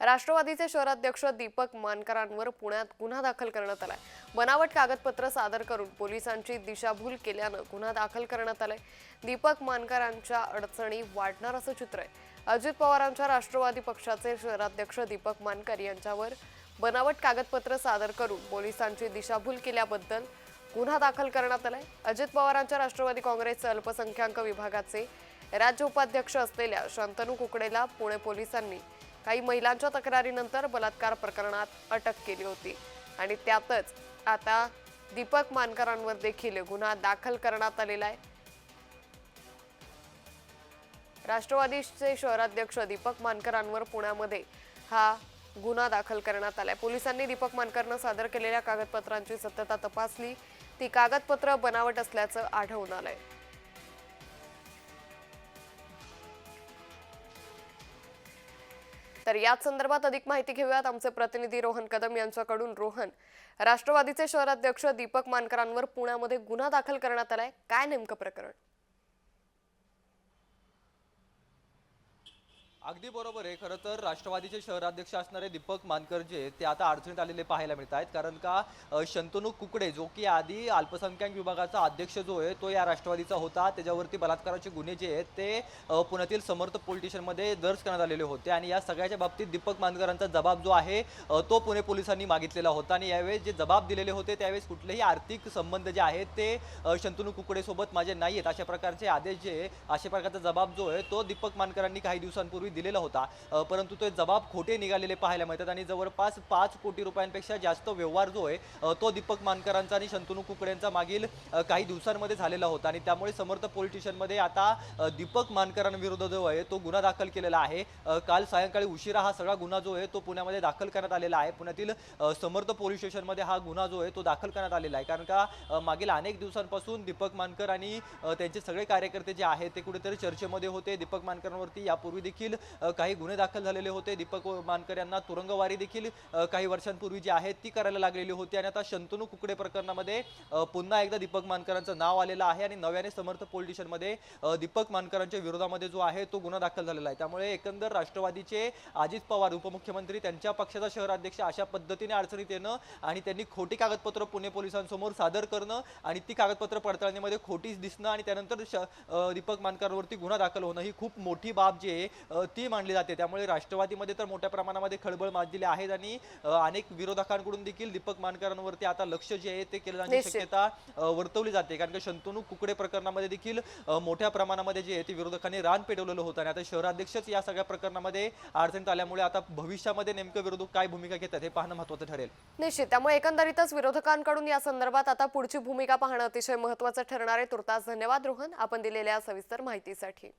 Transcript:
राष्ट्रवादीचे शहराध्यक्ष दीपक मानकरांवर पुण्यात गुन्हा दाखल करण्यात आलाय. बनावट कागदपत्र सादर करून पोलिसांची दिशाभूल केल्यानं गुन्हा दाखल करण्यात आलाय. दीपक मानकरांच्या अडचणी वाढणार असं चित्र आहे. अजित पवारांच्या राष्ट्रवादी पक्षाचे शहराध्यक्ष दीपक मानकर यांच्यावर बनावट कागदपत्र सादर करून पोलिसांची दिशाभूल केल्याबद्दल गुन्हा दाखल करण्यात आलाय. अजित पवारांच्या राष्ट्रवादी काँग्रेसचे अल्पसंख्याक विभागाचे राज्य उपाध्यक्ष असलेल्या शांतनू कुकडेला पुणे पोलिसांनी काही महिलांच्या तक्रारीनंतर बलात्कार प्रकरणात अटक केली होती. आणि त्यातच आता दीपक मानकरांवर देखील गुन्हा दाखल करण्यात आलेला आहे. राष्ट्रवादीचे शहराध्यक्ष दीपक मानकरांवर पुण्यामध्ये हा गुन्हा दाखल करण्यात आलाय. पोलिसांनी दीपक मानकरनं सादर केलेल्या कागदपत्रांची सत्यता तपासली. ती कागदपत्र बनावट असल्याचं आढळून आलंय. तर याच संदर्भात अधिक माहिती घेऊयात. आमचे प्रतिनिधी रोहन कदम यांच्याकडून. रोहन राष्ट्रवादीचे शहराध्यक्ष दीपक मानकरांवर पुण्यामध्ये गुन्हा दाखल करण्यात आलाय. काय नेमकं प्रकरण? अगदी बरोबर आहे. खरं तर राष्ट्रवादीचे शहराध्यक्ष असणारे दीपक मानकर जे आहेत, ते आता अडचणीत आलेले पाहायला मिळत आहेत. कारण का शंतनू कुकडे जो की आधी अल्पसंख्याक विभागाचा अध्यक्ष जो आहे तो या राष्ट्रवादीचा होता. त्याच्यावरती बलात्काराचे गुन्हे जे आहेत ते पुण्यातील समर्थ पोलीस स्टेशनमध्ये दर्ज करण्यात आलेले होते. आणि या सगळ्याच्या बाबतीत दीपक मानकरांचा जबाब जो आहे तो पुणे पोलिसांनी मागितलेला होता. आणि यावेळेस जे जबाब दिलेले होते त्यावेळेस कुठलेही आर्थिक संबंध जे आहेत ते शंतनू कुकडेसोबत माझे नाही आहेत अशा प्रकारचे आदेश जे अशा प्रकारचा जबाब जो आहे तो दीपक मानकरांनी काही दिवसांपूर्वी दिलेला होता. परंतु ते जबाब खोटे निघालेले पाहायला मिळतात आणि जवळपास पाच कोटी रुपयांपेक्षा जास्त व्यवहार जो आहे तो दीपक मानकरांचा आणि शंतनू कुकड्यांचा मागील काही दिवसांमध्ये झालेला होता. आणि त्यामुळे समर्थ पोलीस स्टेशनमध्ये आता दीपक मानकरांविरुद्ध जो आहे तो गुन्हा दाखल केलेला आहे. काल सायंकाळी उशिरा हा सगळा गुन्हा जो आहे तो पुण्यामध्ये दाखल करण्यात आलेला आहे. पुण्यातील समर्थ पोलीस स्टेशनमध्ये हा गुन्हा जो आहे तो दाखल करण्यात आलेला आहे. कारण का मागील अनेक दिवसांपासून दीपक मानकर आणि त्यांचे सगळे कार्यकर्ते जे आहेत ते कुठेतरी चर्चेमध्ये होते. दीपक मानकरांवरती यापूर्वी देखील काही गुन्हे दाखल झालेले होते. दीपक मानकर यांना तुरुंगवारी देखील काही वर्षांपूर्वी जी आहे ती करायला लागलेली होती. आणि आता शंतनू कुकडे प्रकरणामध्ये पुन्हा एकदा दीपक मानकरांचं नाव आलेलं आहे आणि नव्याने समर्थ पोलीस स्टेशनमध्ये दीपक मानकरांच्या विरोधामध्ये जो आहे तो गुन्हा दाखल झालेला आहे. त्यामुळे एकंदर राष्ट्रवादीचे अजित पवार उपमुख्यमंत्री त्यांच्या पक्षाचा शहराध्यक्ष अशा पद्धतीने अडचणीत येणं आणि त्यांनी खोटी कागदपत्र पुणे पोलिसांसमोर सादर करणं आणि ती कागदपत्र पडताळणीमध्ये खोटीच दिसणं आणि त्यानंतर श- दीपक मानकरांवरती गुन्हा दाखल होणं ही खूप मोठी बाब जी आहे ती मानली जाते. त्यामुळे राष्ट्रवादीमध्ये तर मोठ्या प्रमाणामध्ये खळबळ माजलेली आहे आणि अनेक विरोधकांकडून देखील दीपक मानकरांवरती आता लक्ष जे आहे ते केलं जाण्याची. शक्यता वर्तवली जाते. कारण की शंतनू कुकडे प्रकरणामध्ये देखील मोठ्या प्रमाणामध्ये जे आहे ते विरोधकांनी रान पेटवलेलं होतं. आणि आता शहराध्यक्षच या सगळ्या प्रकरणामध्ये अडचणीत आल्यामुळे आता भविष्यामध्ये नेमकं विरोधक काय भूमिका घेतात हे पाहणं महत्त्वाचं ठरेल. निश्चित. त्यामुळे एकंदरीतच विरोधकांकडून या संदर्भात आता पुढची भूमिका पाहणं अतिशय महत्वाचं ठरणार आहे. तुर्तास धन्यवाद रोहन. आपण दिलेल्या सविस्तर माहितीसाठी.